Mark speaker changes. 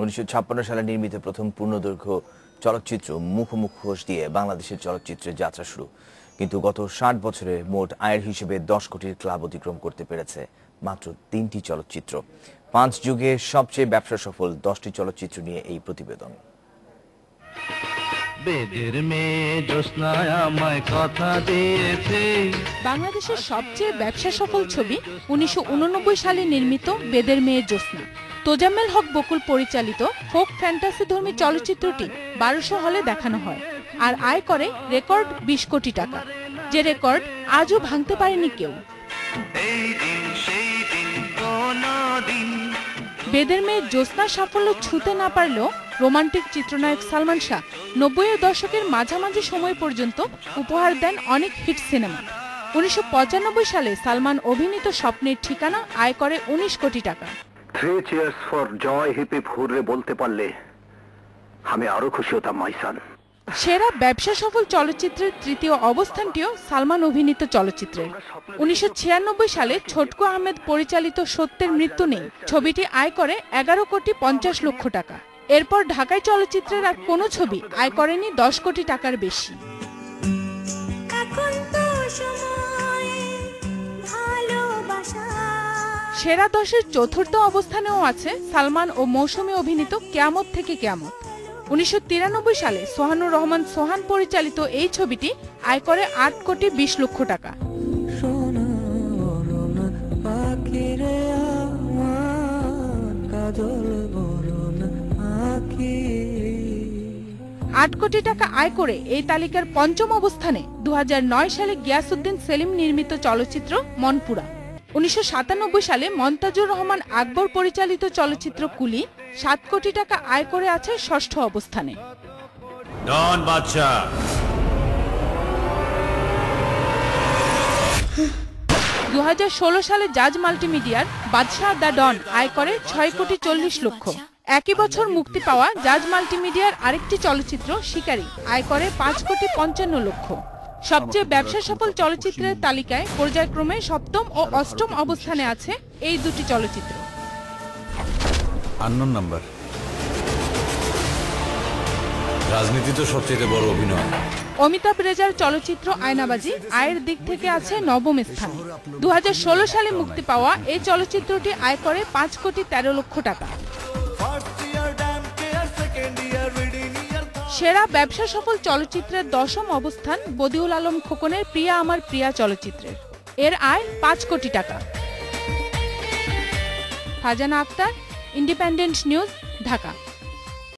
Speaker 1: উনিশশো সালে নির্মিত প্রথম পূর্ণদৈর্ঘ্য চলচ্চিত্র মুখোমুখোশ দিয়ে বাংলাদেশের চলচ্চিত্রের যাত্রা শুরু। কিন্তু গত ষাট বছরে মোট আয়ের হিসেবে দশ কোটির ক্লাব অতিক্রম করতে পেরেছে মাত্র তিনটি চলচ্চিত্র। পাঁচ যুগে সবচেয়ে ব্যবসা সফল দশটি চলচ্চিত্র নিয়ে এই প্রতিবেদন।
Speaker 2: বেদের মেয়ে জ্যোৎস্নায় কথা
Speaker 3: বাংলাদেশের সবচেয়ে ব্যবসা সফল ছবি উনিশশো উন নব্বই সালে নির্মিত বেদের মেয়ে জ্যোৎস্না। তোজাম্মেল হক বকুল পরিচালিত ফোক ফ্যান্টাসি ধর্মী চলচ্চিত্রটি বারোশো হলে দেখানো হয় আর আয় করে রেকর্ড বিশ কোটি টাকা। যে রেকর্ড আজও ভাঙতে পারেনি কেউ। বেদের মেয়ে জ্যোৎস্নার সাফল্য ছুতে না পারলেও রোমান্টিক চিত্রনায়ক সালমান শাহ নব্বইয়ের দশকের মাঝামাঝি সময় পর্যন্ত উপহার দেন অনেক হিট সিনেমা। উনিশশো পঁচানব্বই সালে সালমান অভিনীত স্বপ্নের ঠিকানা আয় করে উনিশ কোটি টাকা।
Speaker 4: Three cheers for Joy hip hurray বলতে পারলে আমি আরও খুশি হতাম মাইসান
Speaker 3: সেরা ব্যবসা সফল চলচ্চিত্রের তৃতীয় অবস্থানটিও সালমান অভিনীত চলচ্চিত্রে উনিশশো ছিয়ানব্বই সালে ছোটকু আহমেদ পরিচালিত সত্যের মৃত্যু নেই। ছবিটি আয় করে এগারো কোটি পঞ্চাশ লক্ষ টাকা। এরপর ঢাকায় চলচ্চিত্রের আর কোনো ছবি আয় করেনি দশ কোটি টাকার বেশি। সেরা দশের চতুর্থ অবস্থানেও আছে সালমান ও মৌসুমী অভিনীত কেয়ামত থেকে কেয়ামত। উনিশশো সালে সোহানুর রহমান সোহান পরিচালিত এই ছবিটি আয় করে আট কোটি বিশ লক্ষ টাকা। আট কোটি টাকা আয় করে এই তালিকার পঞ্চম অবস্থানে দু হাজার নয় সালে গিয়াসুদ্দিন সেলিম নির্মিত চলচ্চিত্র মনপুরা। উনিশশো সাতানব্বই সালে মন্তাজুর রহমান আকবর পরিচালিত চলচ্চিত্র কুলি সাত কোটি টাকা আয় করে আছে ষষ্ঠ অবস্থানে।
Speaker 5: ডন বাদশাহ।
Speaker 3: দু সালে জাজ মাল্টিমিডিয়ার বাদশাহ দ্য ডন আয় করে ছয় কোটি চল্লিশ লক্ষ। একই বছর মুক্তি পাওয়া জাজ মাল্টিমিডিয়ার আরেকটি চলচ্চিত্র শিকারী আয় করে পাঁচ কোটি পঞ্চান্ন লক্ষ। সবচেয়ে ব্যবসা সফল চলচ্চিত্রের তালিকায় পর্যায়ক্রমে সপ্তম ও অষ্টম অবস্থানে আছে এই দুটি চলচ্চিত্র।
Speaker 5: Unknown number. রাজনীতি তো সবচেয়ে বড় অভিনয়।
Speaker 3: অমিতাভ রেজার চলচ্চিত্র আয়নাবাজি আয়ের দিক থেকে আছে নবম স্থানে। দু হাজার ষোলো সালে মুক্তি পাওয়া এই চলচ্চিত্রটি আয় করে পাঁচ কোটি তেরো লক্ষ টাকা। সেরা ব্যবসা সফল চলচ্চিত্রের দশম অবস্থান বদিউল আলম খোকনের প্রিয়া আমার প্রিয়া চলচ্চিত্রের। এর আয় পাঁচ কোটি টাকা। Fazana Akter independent news Dhaka.